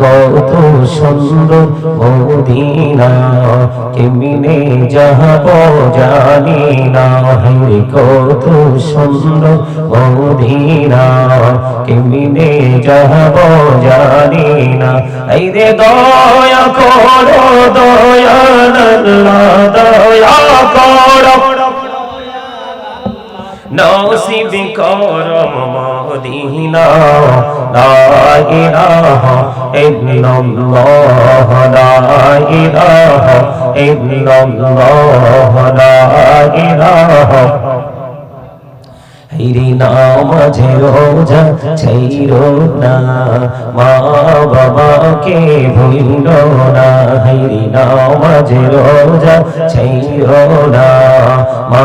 কত সুন্দর মদিনা কেমিনে যাব জানি না। হাইরে কত সুন্দর মদিনা কেমিনে যাব জানি না হাইরে দয়া করো দয়াল দয়া করো। নসিব করম মদিনা, লা ইলাহা ইল্লাল্লাহ, লা ইলাহা ইল্লাল্লাহ, লা ইলাহা। হিরি নামাজে রোজা ছাইরো না, মা বাবাকে ভুইল না। হিরি নামাজে রোজা ছাইরো না, মা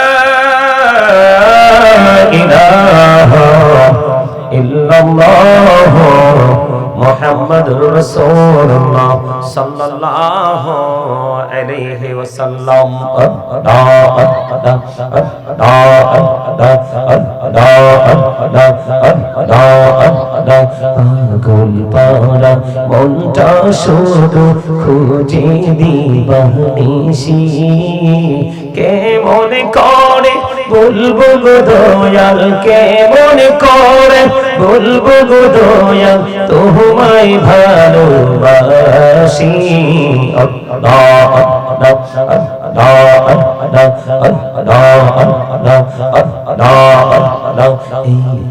إله إلا الله محمد رسول الله صلى الله عليه وسلم আগুন পারা মনটা শুধু খুঁজে দিবানিসি কেমন করে বলব গো দয়াল, কেমন করে? বলব গো দয়াল, তোমায় ভালোবাসি।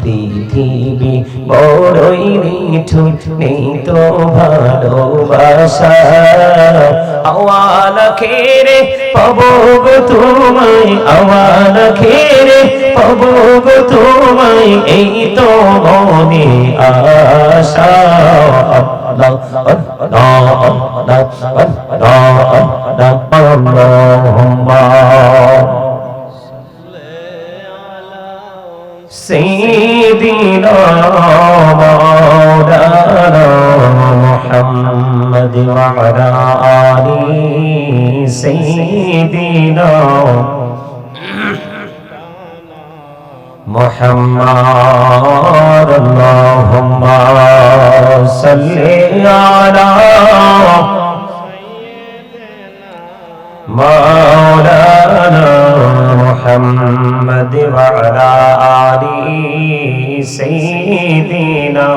পৃথিবী বড়ই মিঠু নেই তো ভালোবাসা আওয়াল খেরে পাবো গো তোমায় আওয়াল খেরে পাবো গো তোমায় এই তো মনে আশা আল্লাহ আল্লাহ আল্লাহ আল্লাহ আল্লাহ আল্লাহুম্মা سيدنا وعلى آله سيدنا محمد اللهم صل على مولانا محمد وعلى آله سيدنا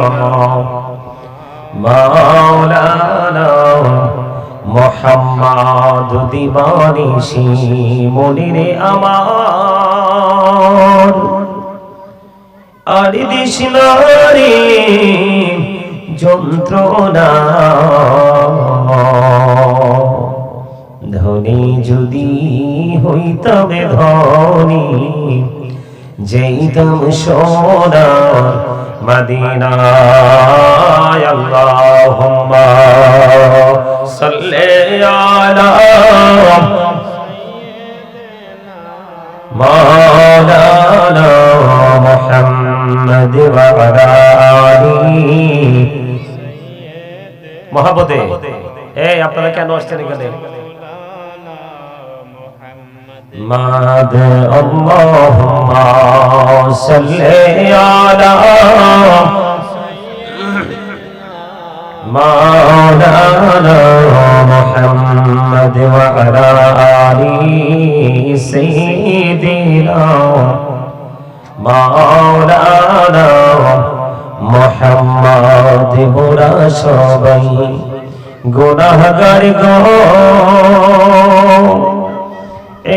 مولانا মোহাম্মদ দিবানিসি মনিরে আমার। আর দিস রে যন্ত্রণা। ধনী যদি হইতবে ধনী যেইতম সোনা মদিনায় আল্লাহুম্মা। সাল্লি আলা مولانا محمد وعلى آله মহাবতে এই আপনারা কেন আসছেন এখানে মাদ আল্লাহুম্মা সাল্লি আলা مولانا محمد وعلى آله سيدنا مولانا محمد বুড়া সবাই গুনাহগার গো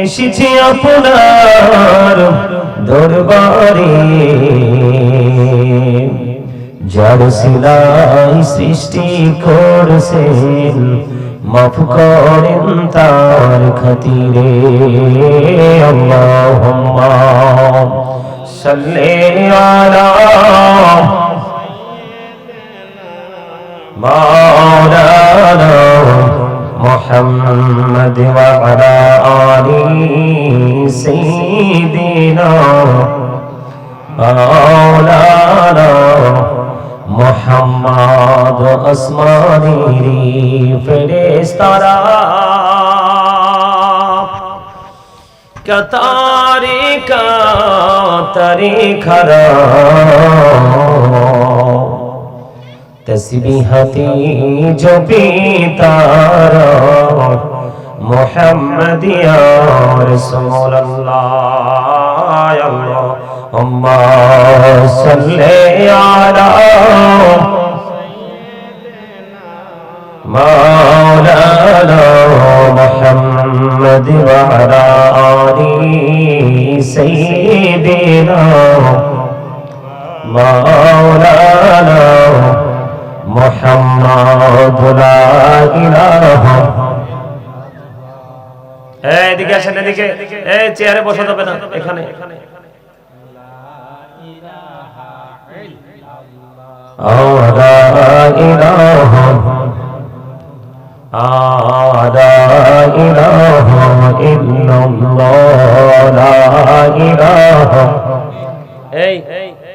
এসেছি আপনার দরবারে যার সিলাই সৃষ্টি করছেন, মাফ করেন তার খাতিরে। আল্লাহুম্মা সাল্লি আলা মাওলানা মুহাম্মদ ওয়া আলা আসমানি ফেরেশতারা। কতারে কাতারে খরা। তসবিহতি জপি তারা। মোহাম্মদ ইয়া রাসূলুল্লাহ। আল্লাহুম্মা সাল্লি আলা مولانا محمد وعلى آل سيدنا مولانا محمد لا إله এদিকে আসেন এদিকে এই চেয়ারে বসা যাবে না এখানে لا إله لا إله إلا الله لا إله এই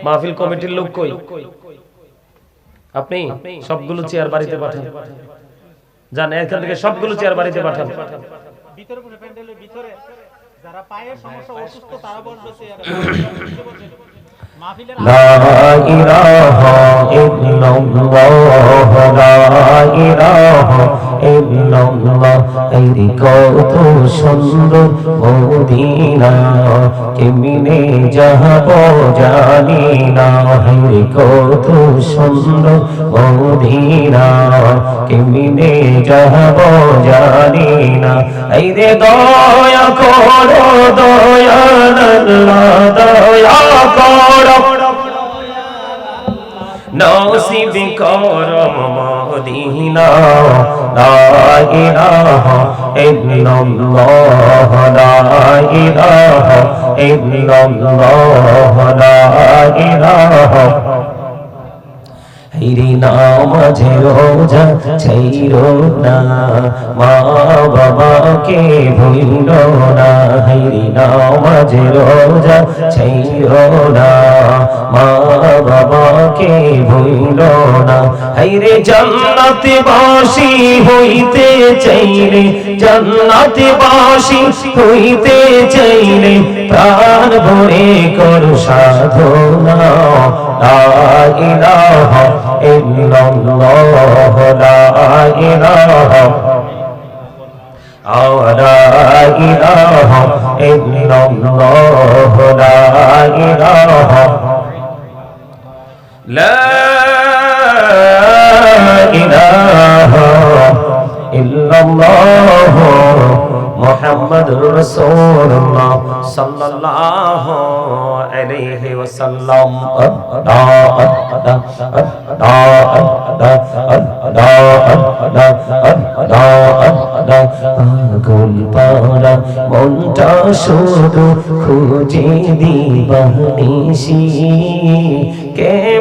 মাহফিল কমিটির লোক কই আপনি সবগুলো চেয়ার বাড়িতে পাঠান যান এখান থেকে সবগুলো চেয়ার বাড়িতে পাঠান ভিতরে বসে প্যান্ডেলের ভিতরে যারা পায়ের সমস্যা অসুস্থ তারা বসবে চেয়ারে। মাহফিলের لا إله إلا الله لا إله ইল্লাল্লাহ এই কত সুন্দর মদিনা কেমনে যাব জানি না হে কত সুন্দর মদিনা কেমনে যাব জানি না এই রে দয়া করো দয়া আল্লাহ দয়া করো নসিব করো মা মদিনা, লা ইলাহা ইল্লাল্লাহ, লা ইলাহা ইল্লাল্লাহ, লা ইলাহা। হিরি নামাজে রোজা ছাইরো না, মা বাবাকে ভুইল না। হিরি নামাজে রোজা ছাইরো না। মা বাবাকে ভুল না। হাইরে জান্নাতে বাসি হইতে চাইলে, জান্নাতে বাসি হইতে চাইলে প্রাণ ভরে কর সাধনা। লা ইলাহা ইল্লাল্লাহ, লা ইলাহা লা ইলাহা ইল্লাল্লাহ, লা ইলাহা لا إله لا إله إلا الله محمد رسول الله صلى الله عليه وسلم আগুন পারা মনটা শুধু খুঁজে দিবানিসি কেমন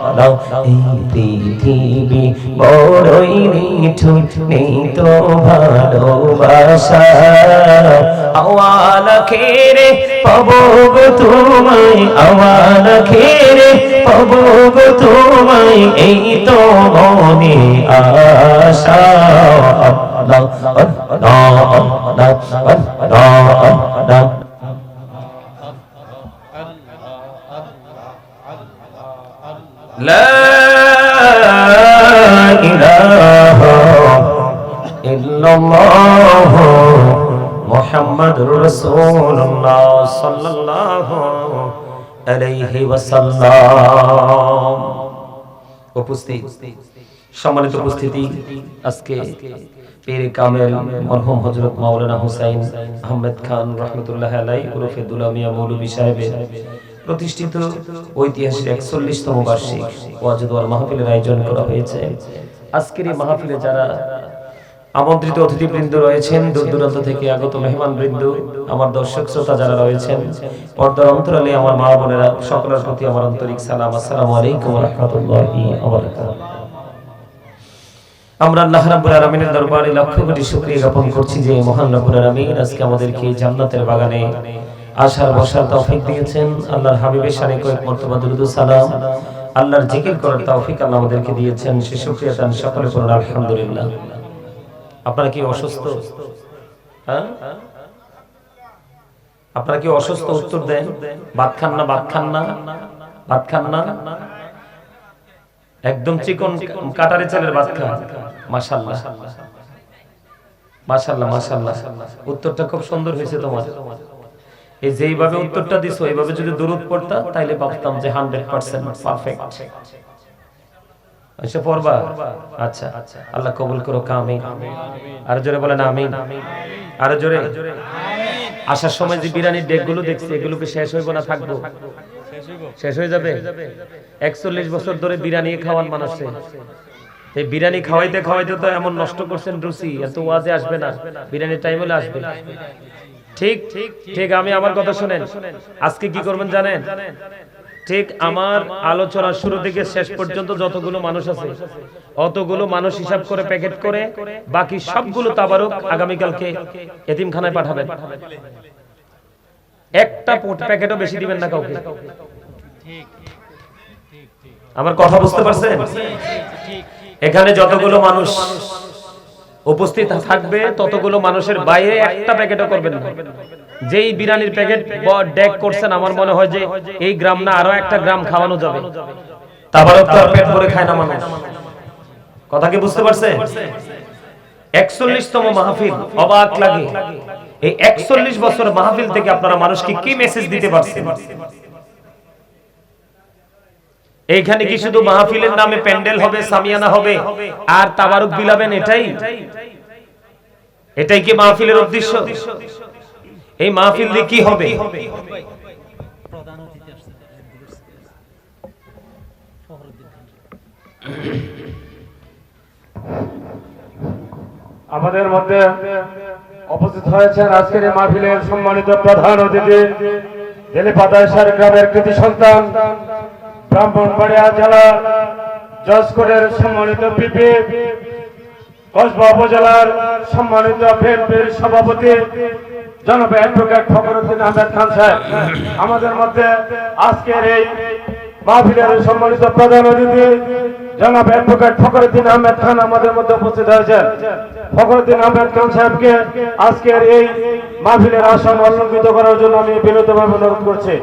আল্লাহ এই পৃথিবী বড়ই মিঠু নেই তো ভালোবাসা আওয়াল খেরে পাবো গো তোমায়, আওয়াল খেরে পাবো গো তোমায়, এই তো মনে আশা। আল্লাহ আল্লাহ আল্লাহ আল্লাহ আল্লাহ لا إله إلا الله محمد رسول الله صلى الله عليه وسلم উপস্থিত সম্মানিত উপস্থিতি আজকে পীর কামেল মরহুম হযরত মাওলানা হুসাইন আহমেদ খান রহমতুল্লাহ আলাই ওরফে দুলামিয়া মৌলভী সাহেবের প্রতিষ্ঠিত ঐতিহাসিক একচল্লিশতম বার্ষিক ওয়াজুদুয়ার মাহফিলের আয়োজন করা হয়েছে। আজকের এই মাহফিলে যারা আমন্ত্রিত অতিথিবৃন্দ রয়েছেন, দূর দূরান্ত থেকে আগত মেহমান বৃন্দ, আমার দর্শক শ্রোতা যারা রয়েছেন, পর্দার অন্তরালে আমার মা বোনেরা, সকলের প্রতি আমার আন্তরিক সালাম। আসসালামু আলাইকুম রহমতুল্লাহি আমরা আল্লাহ রাব্বুল আলামিনের দরবারে লক্ষ কোটি শুকরিয়া জ্ঞাপন করছি যে মহান রব্বুল আলামিন আজকে আমাদেরকে জান্নাতের বাগানে আসার, বসার তৌফিক দিয়েছেন। আল্লাহর হাবিবের শানে কয়েক মর্তবা দুরুদ সালাম। আল্লাহর জিকির করার তৌফিক আল্লাহ আমাদেরকে দিয়েছেন। সে শুকরিয়া তান সকলে পড়ুন আলহামদুলিল্লাহ। আপনারা কি অসুস্থ? হ্যাঁ? আপনারা কি অসুস্থ? উত্তর দেন। ভাত খান না, ভাত খান না? ভাত খান না? একদম চিকন কাটারি চালের ভাত খান। মাশাল্লাহ মাশাল্লাহ মাশাল্লাহ উত্তরটা খুব সুন্দর হয়েছে তোমার। এই যেইভাবে উত্তরটা দিছো, এইভাবে যদি দূরত পড়তা, তাইলে ভাবতাম যে হান্ড্রেড পার্সেন্ট পারফেক্ট আচ্ছা পড়বা? আচ্ছা আল্লাহ কবুল করো কামি আর জোরে বলেন, আমিন। আর জোরে? আসার সময় যে বিরিয়ানির ডেকগুলো দেখছি, এগুলো কি শেষ হইব না থাকব? শেষ হয়ে যাবে? একচল্লিশ বছর ধরে বিরিয়ানি খাওয়ান মানুষে এই বিরিয়ানি খাওয়াইতে খাওয়াইতে তো এমন নষ্ট করছেন রুচি, এত ওয়াজে আসবে না। বিরিয়ানির টাইম হলে আসবে। ঠিক ঠিক, আমি আমার কথা শুনেন। আজকে কি করবেন জানেন? ঠিক আমার আলোচনা শুরু থেকে শেষ পর্যন্ত যতগুলো মানুষ আছে, অতগুলো মানুষ হিসাব করে প্যাকেট করে বাকি সবগুলো তাবারক আগামীকালকে এতিমখানায় পাঠাবেন। একটা প্যাকেটও বেশি দিবেন না কাউকে। আমার কথা বুঝতে পারছেন? এখানে যতগুলো মানুষ উপস্থিত থাকবে, ততগুলো মানুষের বাইরে একটা প্যাকেটও করবেন না। যেই বিরিয়ানির প্যাকেট ডেক করছেন, আমার মনে হয় যে এই গ্রাম না, আরও একটা গ্রাম খাওয়ানো যাবে। তারপরে তো পেট ভরে খায় না মানুষ। কথা কি বুঝতে পারছেন একচল্লিশতম মাহফিল, অবাক লাগে। এই একচল্লিশ বছর মাহফিল থেকে আপনারা মানুষকে কি মেসেজ দিতে পারছেন? এইখানে কি শুধু মাহফিলের নামে প্যান্ডেল হবে সামিয়ানা হবে? আর তাবারুক বিলাবেন এটাই? এটাই। কি মাহফিলের উদ্দেশ্য? এই মাহফিল দিয়ে কি হবে? আমাদের মধ্যে উপস্থিত হয়েছেন আজকের এই মাহফিলের সম্মানিত প্রধান অতিথি জেলিপাতাইশার গ্রামের কৃতি সন্তান ব্রাহ্মণবাড়িয়া জেলা জজকোটের সম্মানিত পিপি কসবা উপজেলার সম্মানিত বিএনপির সভাপতি, জনাব অ্যাডভোকেট ফখরুদ্দিন আহমেদ খান সাহেব। আমাদের মধ্যে আজকের এই মাহফিলের সম্মানিত প্রধান অতিথি, জনাব অ্যাডভোকেট ফখরুদ্দিন আহমেদ খান আমাদের মধ্যে উপস্থিত হয়েছেন। ফখরুদ্দিন আহমেদ খান সাহেবকে আজকের এই মাহফিলের আসন অলম্বিত করার জন্য আমি বিনীতভাবে অনুরোধ করছি।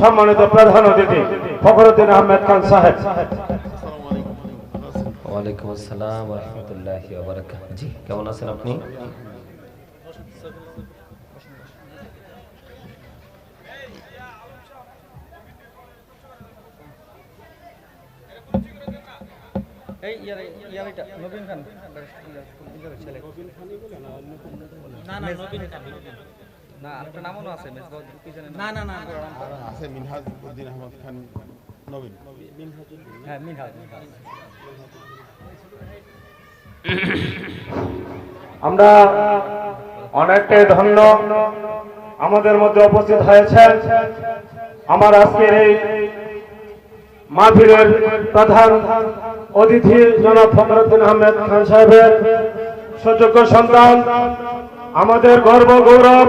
সম্মানিত প্রধান অতিথি ফখরুদ্দিন আহমেদ খান সাহেব। ওয়ালাইকুম আসসালাম রাহমাতুল্লাহি জি, কেমন আছেন আপনি? এই ইয়ার ইয়ার এটা নবীন খান। ছেলে না না নবীন খান না আরেকটা নামও আছে না না না আছে মিনহাজ উদ্দিন আহমদ খান নবীন। হ্যাঁ মিনহাজ মিনহাজ। আমরা অনেকটাই ধন্য আমাদের মধ্যে উপস্থিত হয়েছেন। আমার আজকের এই মাহফিলের প্রধান অতিথি জনাব ফখরুদ্দিন আহমেদ খান সাহেবের সুযোগ্য সন্তান আমাদের গর্ব গৌরব।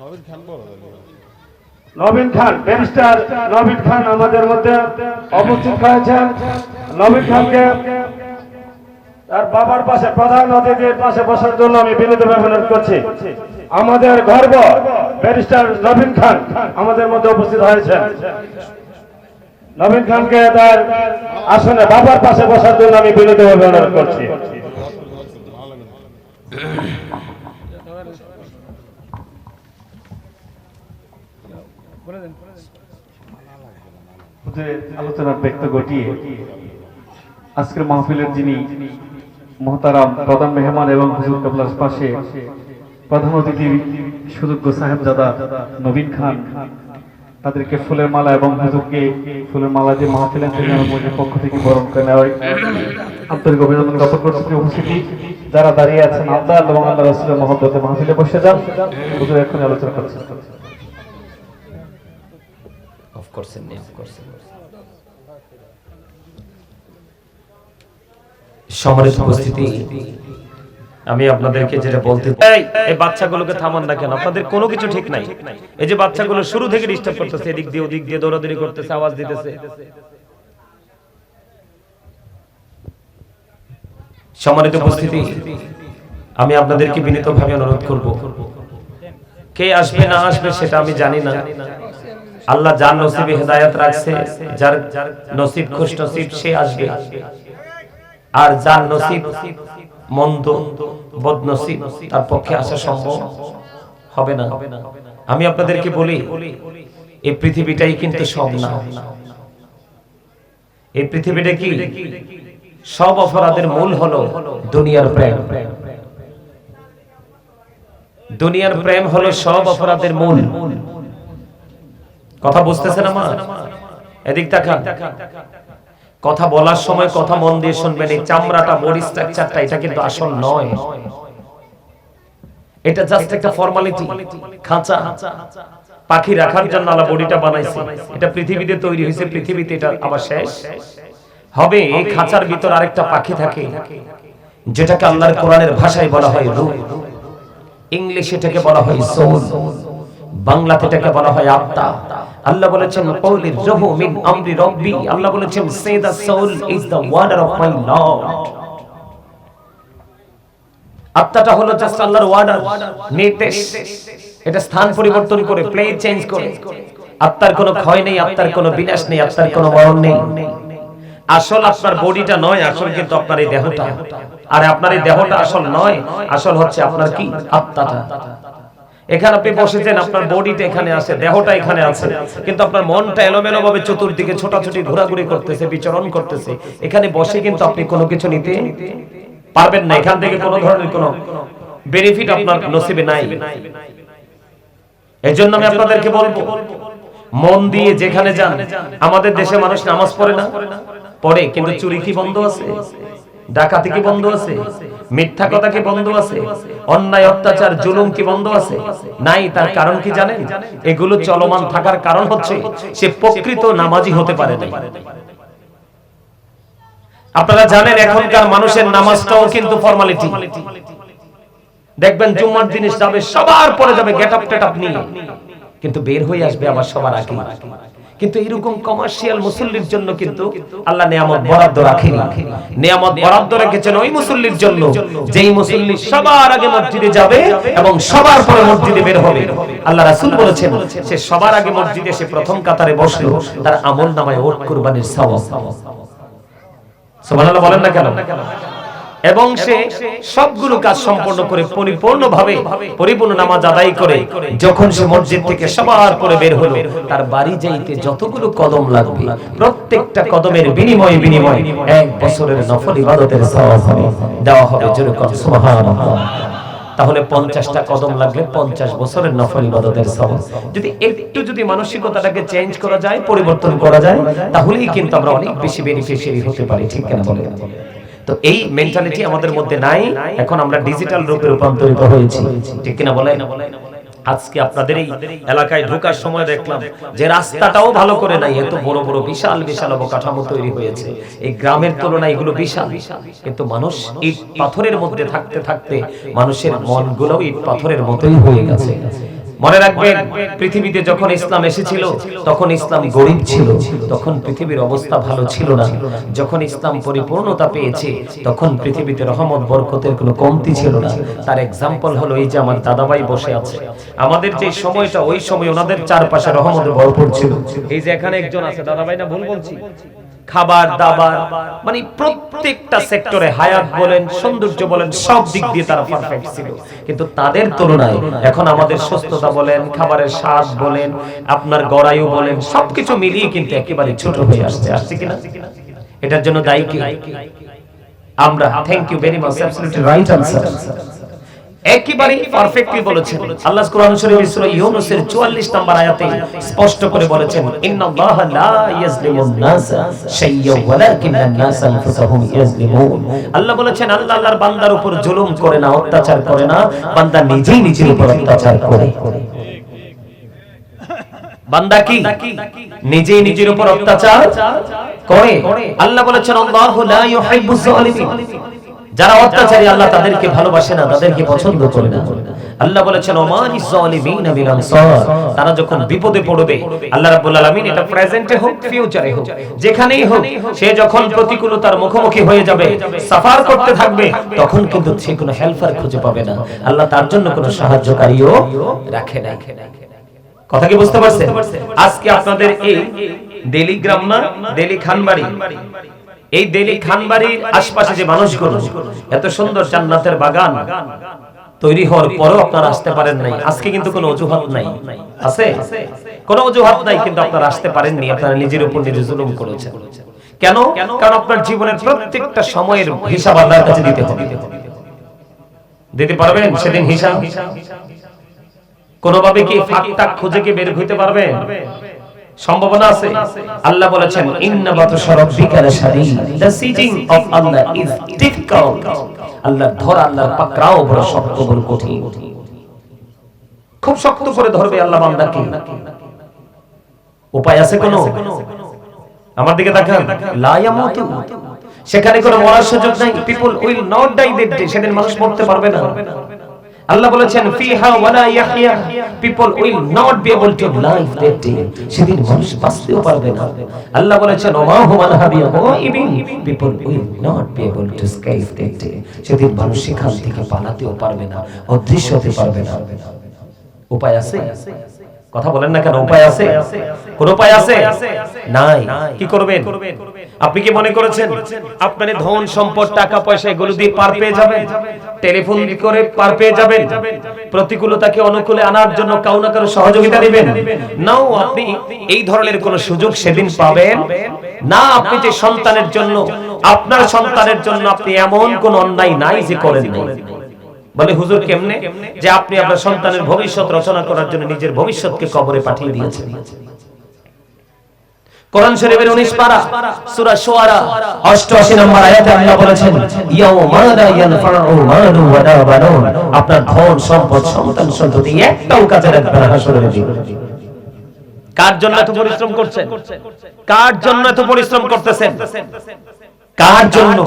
নবীন খান বড় নবীন খান ব্যারিস্টার নবীন খান আমাদের মধ্যে উপস্থিত হয়েছেন নবীন খানকে তার বাবার পাশে প্রধান অতিথির পাশে বসার জন্য আমি বিনীতভাবে অনুরোধ করছি। আমাদের গর্ব ব্যারিস্টার নবীন খান আমাদের মধ্যে উপস্থিত হয়েছে নবীন খানকে তার আসনে বাবার পাশে বসার জন্য আমি বিনীতভাবে অনুরোধ করছি। আলোচনার ব্যক্ত ঘটিয়ে আজকের মাহফিলের যিনি মহতারাম প্রধান মেহমান এবং হুজুর কাবলার পাশে প্রধান অতিথি সুযোগ্য সাহেবজাদা নবীন খান, তাদেরকে ফুলের মালা এবং হুজুরকে ফুলের মালা দিয়ে মাহফিলের মসজিদের পক্ষ থেকে বরণ করে নেওয়ার আন্তরিক অভিনন্দন জ্ঞাপন করছি উপস্থিতি, যারা দাঁড়িয়ে আছেন, আল্লাহ এবং আল্লাহ রসুলের মহব্বতে মাহফিলে বসে যান। হুজুর এখন আলোচনা করছেন অফ উপস্থিতি আমি আপনাদেরকে যেটা বলতে এই এই বাচ্চাগুলোকে থামান না কেন? আপনাদের কোনো কিছু ঠিক নাই। এই যে বাচ্চাগুলো শুরু থেকে ডিস্টার্ব করতেছে এদিক দিয়ে ওদিক দিয়ে দৌড়াদৌড়ি করতেছে আওয়াজ দিতেছে। সম্মানিত উপস্থিতি আমি আপনাদেরকে বিনীতভাবে অনুরোধ করব। কে আসবে না আসবে সেটা আমি জানি না। আল্লাহ যার নসিবে হেদায়েত রাখছে যার নসিব খুশ নসিব সে আসবে। আর যার নসিব মন্দ, বদনসিব, তার পক্ষে আসা সম্ভব হবে না। আমি আপনাদেরকে বলি, এই পৃথিবীটাই কিন্তু সব না। এই পৃথিবীটা কি? সব অপরাধের মূল হলো দুনিয়ার প্রেম। দুনিয়ার প্রেম হলো সব অপরাধের মূল। কথা বুঝতেছেন আমার? এদিক তাকান। কথা বলার সময় কথা মন দিয়ে শুনবেন, এই চামড়াটা, বডি স্ট্রাকচারটা, এটা কিন্তু আসল নয়। এটা জাস্ট একটা ফর্মালিটি খাঁচা। পাখি রাখার জন্য আল্লাহ বডিটা বানাইছে। এটা পৃথিবীতে তৈরি হয়েছে, পৃথিবীতে এটা আবার শেষ। হবে, এই খাঁচার ভিতর আরেকটা পাখি থাকে, যেটাকে আল্লাহর কোরআনের ভাষায় বলা হয় রূহ ইংলিশে এটাকে বলা হয় সোল বাংলাতে এটাকে বলা হয় আত্মা আল্লাহ বলেছেন, কওলি রহু মিন আমরি রব্বি। আল্লাহ বলেছেন say the soul is the order of my Lord. আত্মাটা হলো জাস্ট আল্লাহর ওয়ার্ডার নির্দেশ। এটা স্থান পরিবর্তন করে প্লে চেঞ্জ করে। আত্মার কোনো ক্ষয় নেই আত্মার কোনো বিনাশ নেই আত্মার কোনো মরণ নেই। আসল আপনার বডিটা নয়, আসল কিন্তু আপনার এই দেহটা। আর আপনার এই দেহটা আসল নয়, আসল হচ্ছে আপনার কি? আত্মাটা এখানে আপনি বসেছেন আপনার বডিটা এখানে আছে দেহটা এখানে আছে। কিন্তু আপনার মনটা এলোমেলো ভাবে চতুর্দিকে ছোটাছুটি ঘোরাঘুরি করতেছে বিচরণ করতেছে। এখানে বসে কিন্তু আপনি কোনো কিছু নিতে পারবেন না। এখান থেকে কোনো ধরনের কোনো বেনিফিট আপনার নসিবে নাই। এই জন্য আমি আপনাদেরকে বলব মন দিয়ে যেখানে যান আমাদের দেশে মানুষ নামাজ পড়ে না। পড়ে কিন্তু চুরি কি বন্ধ আছে? ডাকাতি কি বন্ধ আছে? মিথ্যা কথা কি বন্ধ আছে? অন্যায়, অত্যাচার, জুলুম কি বন্ধ আছে? নাই, তার কারণ কি জানেন? এগুলো চলমান থাকার কারণ হচ্ছে সে প্রকৃত নামাজি হতে পারে না আপনারা জানেন এখনকার মানুষের নামাজটাও কিন্তু ফর্মালিটি দেখবেন জুম্মার দিন যাবে, সবার পরে যাবে গেট আপ টেট আপ নিয়ে। কিন্তু বের হয়ে আসবে আবার সবার আগে। কিন্তু এরকম কমার্শিয়াল মুসল্লির জন্য কিন্তু আল্লাহ নিয়ামত বরাদ্দ রাখেনি। নিয়ামত বরাদ্দ রেখেছেন ওই মুসল্লির জন্য। যেই মুসল্লি সবার আগে মসজিদে যাবে এবং সবার পরে মসজিদে বের হবে। আল্লাহ রাসূল বলেছেন সে সবার আগে মসজিদে এসে প্রথম কাতারে বসল তার আমল নামায় ওট কুরবানির সওয়াব। সুবহানাল্লাহ বলেন না কেন? এবং সে সবগুলো কাজ সম্পন্ন করে পরিপূর্ণভাবে পরিপূর্ণ নামাজ আদায় করে যখন সে মসজিদ থেকে সবার পরে বের হলো তার বাড়ি যাইতে যতগুলো কদম লাগবে প্রত্যেকটা কদমের বিনিময়ে বিনিময়ে এক বছরের নফল ইবাদতের সওয়াব হবে। দেওয়া হবে জোরে কর সুবহানাল্লাহ। তাহলে পঞ্চাশটা কদম লাগলে পঞ্চাশ বছরের নফল ইবাদতের সওয়াব। যদি একটু যদি মানসিকতাটাকে চেঞ্জ করা যায় পরিবর্তন করা যায় তাহলেই কিন্তু আমরা অনেক বেশি বেনিফিশিয়ারি হতে পারি ঠিক কেন বলেন? তো এই মেন্টালিটি আমাদের মধ্যে নাই। এখন আমরা ডিজিটাল রূপে রূপান্তরিত হয়েছি। ঠিক কিনা বলেন? আজকে আপনাদের এই এলাকায় ঢোকার সময় দেখলাম যে রাস্তাটাও ভালো করে নাই, এত বড় বড় বিশাল বিশাল অবকাঠামো তৈরি হয়েছে। এই গ্রামের তুলনায় এগুলো বিশাল। কিন্তু মানুষ ইট পাথরের মধ্যে থাকতে থাকতে মানুষের মনগুলো ইট পাথরের মতোই হয়ে গেছে। মনে রাখবেন, পৃথিবীতে যখন ইসলাম এসেছিল, তখন ইসলাম গরিব ছিল, তখন পৃথিবীর অবস্থা ভালো ছিল না। যখন ইসলাম পরিপূর্ণতা পেয়েছে, তখন পৃথিবীতে রহমত, বরকতের কোনো কমতি ছিল না। তার এক্সাম্পল হলো এই যে আমার দাদাভাই বসে আছে। আমাদের যে সময়টা, ওই সময় ওনাদের চারপাশে রহমতে ভরপুর ছিল। এই যে এখানে একজন আছে, দাদাভাই না ভুল বলছি? খাবার দাবার মানে প্রত্যেকটা সেক্টরে হায়াত বলেন সৌন্দর্য বলেন সব দিক দিয়ে তারা পারফেক্ট ছিল। কিন্তু তাদের তুলনায় এখন আমাদের সুস্থতা বলেন খাবারের স্বাদ বলেন আপনার গড়ায়ু বলেন সবকিছু মিলিয়ে কিন্তু একেবারে ছোট হয়ে আসছে আসছে কিনা? এটার জন্য দায়ী কি? আমরা। Thank you very much absolutely right answer একেবারে পারফেক্টলি বলেছেন। আল্লাহ কোরআন শরীফের সূরা ইউনূসের 44 নম্বর আয়াতে স্পষ্ট করে বলেছেন, ইন্নাল্লাহা লা ইয়াজলিমুন নাসা শাইয়্যা ওয়ালাকিন্নান নাসা আনফুসাহুম ইয়াজলিমুন। আল্লাহ বলেছেন, আল্লাহ আল্লাহর বান্দার উপর জুলুম করে না, অত্যাচার করে না, বান্দা নিজেই নিজের উপর অত্যাচার করে। বান্দা কি নিজেই নিজের উপর অত্যাচার করে? আল্লাহ বলেছেন, আল্লাহু লা ইউহিব্বুজ জালিমিন। যারা অত্যাচারী আল্লাহ তাদেরকে ভালোবাসে না তাদেরকে পছন্দ করে না। আল্লাহ বলেছেন ওমানি জালিমিন বিল আনসার তারা যখন বিপদে পড়বে আল্লাহ রাব্বুল আলামিন এটা প্রেজেন্টে হোক ফিউচারে হোক যেখানেই হোক সে যখন প্রতিকূলতার মুখোমুখি হয়ে যাবে সাফার করতে থাকবে তখন কিন্তু সে কোনো হেল্পার খুঁজে পাবে না। আল্লাহ তার জন্য কোনো সাহায্যকারীও রাখে না। কথা কি বুঝতে পারছেন? আজকে আপনাদের এই দেলি গ্রাম না দেলি খানবাড়ি এই দেলি খানবাড়ির আশপাশে যে মানুষগুলো, এত সুন্দর জান্নাতের বাগান তৈরি হওয়ার পরেও আপনারা আসতে পারেন নাই। আজকে কিন্তু কোনো অজুহাত নাই। আছে? কোনো অজুহাত নাই, কিন্তু আপনারা আসতে পারেননি। আপনারা নিজের উপর নিজে জুলুম করেছেন। কেন? কারণ আপনার জীবনের প্রত্যেকটা সময়ের হিসাব আল্লাহর কাছে দিতে হবে। দিতে পারবেন সেদিন হিসাব? কোনোভাবে কি ফাঁক টাক খুঁজে কি বের হইতে পারবেন? সম্ভাবনা আছে? আল্লাহ বলেছেন ইন্না বাতশা রাব্বিকা লাশাদীদ। The seizing of Allah is difficult আল্লাহ ধর আল্লাহর পাকড়াও বড় শক্ত বড় কঠিন। খুব শক্ত করে ধরবে আল্লাহ বান্দাকে। উপায় আছে কোনো? আমার দিকে তাকান। লা ইয়ামুতু। সেখানে কোনো মরার সুযোগ নাই। People will not die that day সেদিন মানুষ মরতে পারবে না। আল্লাহ বলেছেন, ফিহা ওয়ালা ইয়াহইয়া people will not be able to live that day সেদিন মানুষ বাঁচতেও পারবে না। আল্লাহ বলেছেন, ওমা হুমান হাবিয়া গায়বিন। People will not be able to escape that day সেদিন মানুষ সেখান থেকে পালাতেও পারবে না, অদৃশ্য হতে পারবে না। উপায় আছে? কথা বলেন না কেন, উপায় আছে? কোন উপায় আছে? নাই। কি করবেন? আপনি কি মনে করেছেন? আপনার ধন সম্পদ টাকা পয়সা এগুলো দিয়ে পার পেয়ে যাবেন? টেলিফোন করে পার পেয়ে যাবেন? প্রতিকূলতাকে অনুকূলে আনার জন্য কাউ না কারও সহযোগিতা নেবেন। নাও আপনি এই ধরনের কোন সুযোগ সেদিন পাবেন? না আপনি যে সন্তানের জন্য আপনার সন্তানের জন্য আপনি এমন কোন অন্যায় নাই যে করেন নাই। বলে হুজুর কেমনে? যে আপনি আপনার সন্তানের ভবিষ্যৎ রচনা করার জন্য নিজের ভবিষ্যৎকে কবরে পাঠিয়ে দিয়েছেন। কোরআন শরীফের 19 পারা, সূরা শুআরা 88 নম্বর আয়াতে আল্লাহ বলেছেন মালু বানুন। আপনার ধন, সম্পদ, সন্তান সন্ততি একটাও কাজে লাগবে না হাসরের দিন কার জন্য এত পরিশ্রম করছেন? কার জন্য এত পরিশ্রম করতেছেন? কার জন্য?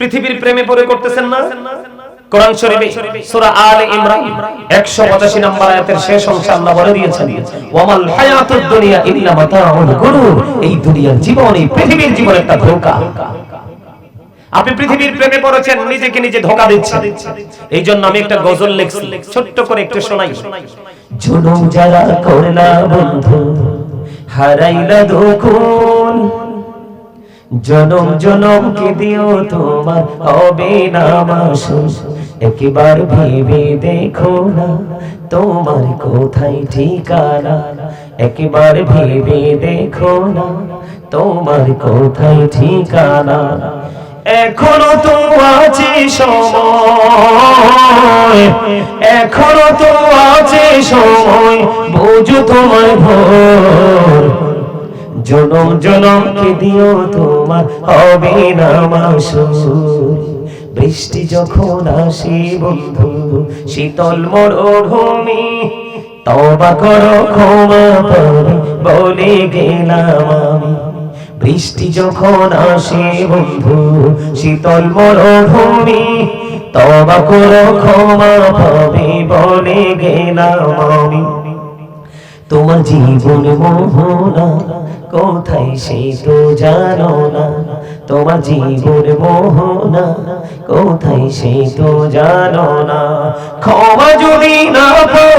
পৃথিবীর প্রেমে পড়ে করতেছেন না? কোরআন শরীফে সূরা আলে ইমরান 185 নম্বর আয়াতের শেষ অংশে আল্লাহ বলে দিয়েছেন, ওয়ামাল হায়াতুদ দুনিয়া ইল্লা মাতাউল গুরুর। এই দুনিয়ার জীবন, এই পৃথিবীর জীবন একটা ধোঁকা। আপনি পৃথিবীর প্রেমে পড়েছেন, নিজেকে নিজে ধোঁকা দিচ্ছেন। এই জন্য আমি একটা গজল লিখছি, ছোট্ট করে একটু শোনাই। জুলুম যারা করলা বন্ধু, হারাইলা দুকুল জনম জনম কে দিও তোমার? হবে না মাসুস একবার ভেবে দেখো না তোমার কোথায় ঠিকানা। একবার ভেবে দেখো না তোমার কোথায় ঠিকানা। এখনও তো আছে সময়, এখনও তো আছে সময়, বুঝো তোমার ভোর। জনম জনম কে দিও তোমার, হবে না মাসুর বৃষ্টি যখন আসে বন্ধু, শীতল মরুভূমি, তবা করো, ক্ষমা পাবে বলে গেলাম আমি। বৃষ্টি যখন আসে বন্ধু, শীতল মরুভূমি, তবা করো, ক্ষমা পাবে, বলে গেলাম আমি। তোমার জীবন মোহনা, কোথায় সে তো জানো না। তোমার জীবন মোহনা, কোথায় সে তো জানো না। ক্ষমা যদি না পাও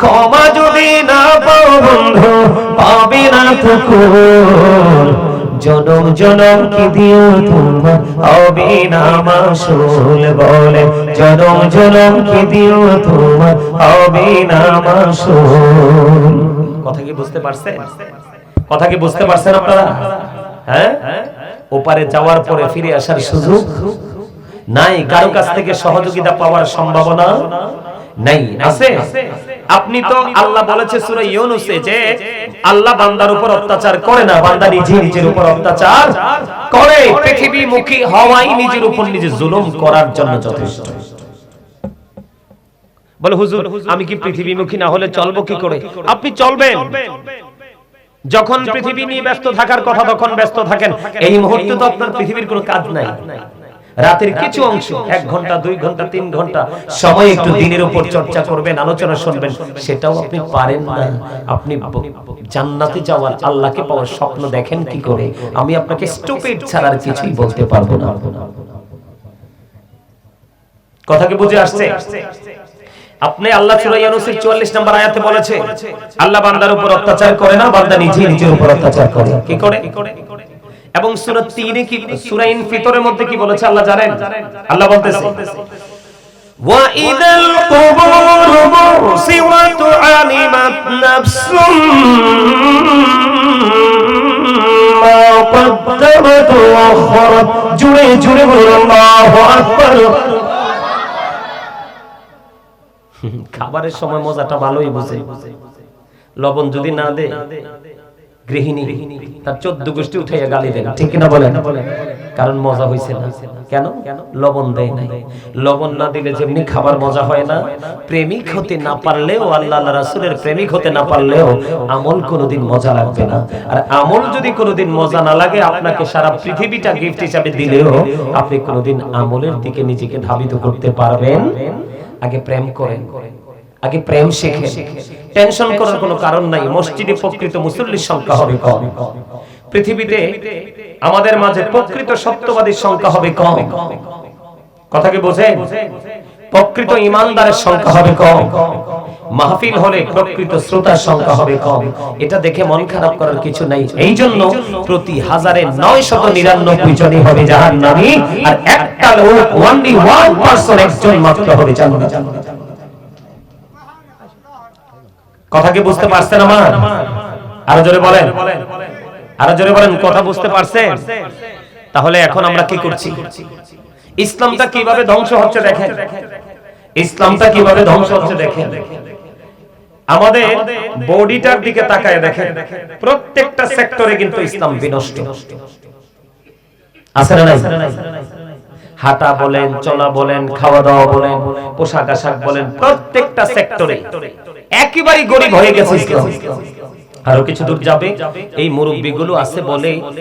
ক্ষমা যদি না পাও বন্ধু, পাবে না তো জনম জনম কি দিও তোমার হবে না মাসুল বলে। জনম জনম কি দিও তোমার হবে না মাসুল কথা কি বুঝতে পারছেন? কথা কি বুঝতে পারছেন আপনারা? হ্যাঁ? ওপারে যাওয়ার পরে ফিরে আসার সুযোগ? নাই, কারও কাছ থেকে সহযোগিতা পাওয়ার সম্ভাবনা? নাই আছে। আপনি তো আল্লাহ বলেছে সূরা ইউনূসে যে আল্লাহ বান্দার উপর অত্যাচার করে না বান্দা নিজে নিজের উপর অত্যাচার করে। পৃথিবী মুখী হওয়াই নিজের উপর নিজে জুলুম করার জন্য যথেষ্ট। বলে হুজুর আমি কি পৃথিবীমুখী না হলে চলবো কি করে? আপনি চলবেন। যখন পৃথিবী নিয়ে ব্যস্ত থাকার কথা তখন ব্যস্ত থাকেন। এই মুহূর্তে তো আপনার পৃথিবীর কোনো কাজ নাই। রাতের কিছু অংশ এক ঘণ্টা দুই ঘণ্টা তিন ঘণ্টা সময় একটু দিনের উপর চর্চা করবেন আলোচনা শুনবেন সেটাও আপনি পারেন না। আপনি জান্নাতে যাওয়ার আল্লাহকে পাওয়ার স্বপ্ন দেখেন কি করে? আমি আপনাকে স্টুপিড ছাড়া আর কিছুই বলতে পারব না। কথা কি বুঝে আসছে? আপনি আল্লাহ সূরা ইউনূসের 44 নম্বর আয়াতে বলেছে আল্লাহ বান্দার উপর অত্যাচার করে না বান্দা নিজে নিজের উপর অত্যাচার করে? কি করে? এবং সূরা 3 কি সূরা ইনফিতরের মধ্যে কি বলেছে আল্লাহ জানেন আল্লাহ বলতেছে وَإِذَا الْقُبُورُ بُعْثِرَتْ عَلِمَتْ نَفْسٌ مَا قَدَّمَتْ وَأَخَّرَتْ জুড়ে জুড়ে বলুন আল্লাহু আকবার খাবারের সময় মজাটা ভালোই বুঝে লবণ যদি না দে গৃহিণী তার চোদ্দ গোষ্ঠী উঠাইয়া গালি দেন ঠিক কিনা বলেন? কারণ মজা হইছে না। কেন? লবণ দেয় নাই। লবণ না দিলে যেমনি খাবার মজা হয় না প্রেমিক হতে না পারলেও আল্লাহ রাসূলের প্রেমিক হতে না পারলেও আমল কোনোদিন মজা লাগবে না। আর আমল যদি কোনোদিন মজা না লাগে আপনাকে সারা পৃথিবীটা গিফট হিসাবে দিলেও আপনি কোনোদিন আমলের দিকে নিজেকে ধাবিত করতে পারবেন। আগে প্রেম করেন। আগে প্রেম শেখেন। টেনশন করার কোনো কারণ নাই। মসজিদে প্রকৃত মুসল্লির সংখ্যা হবে কম। পৃথিবীতে আমাদের মাঝে প্রকৃত সত্যবাদীর সংখ্যা হবে কম। কথা কি বোঝেন? প্রকৃত ইমানদারের সংখ্যা হবে কম। মাহফিল হলে প্রকৃত শ্রোতার সংখ্যা হবে কম। এটা দেখে মন খারাপ করার কিছু নাই। এই জন্য প্রতি হাজারে নয় শত নিরানব্বই জনই হবে জাহান নামি আর একটা লোক ওয়ান পার্সন একজন মাত্র হবে জান্নাত কথা কি বুঝতে পারছেন আমার? আরও জোরে বলেন। আরও জোরে বলেন, কথা বুঝতে পারছেন তাহলে এখন আমরা কি করছি? ইসলামটা কীভাবে ধ্বংস হচ্ছে দেখেন। ইসলামটা কীভাবে ধ্বংস হচ্ছে দেখেন। আমাদের বডিটার দিকে তাকায় দেখেন। প্রত্যেকটা সেক্টরে কিন্তু ইসলাম বিনষ্ট। আছে না নাই? হাঁটা বলেন, চলা বলেন, খাওয়া দাওয়া বলেন, পোশাক আশাক বলেন, প্রত্যেকটা সেক্টরে। একেবারে গরিব হয়ে গেছে ইসলাম। আরও কিছু দূর যাবে? এই মুরব্বীগুলো আছে বলে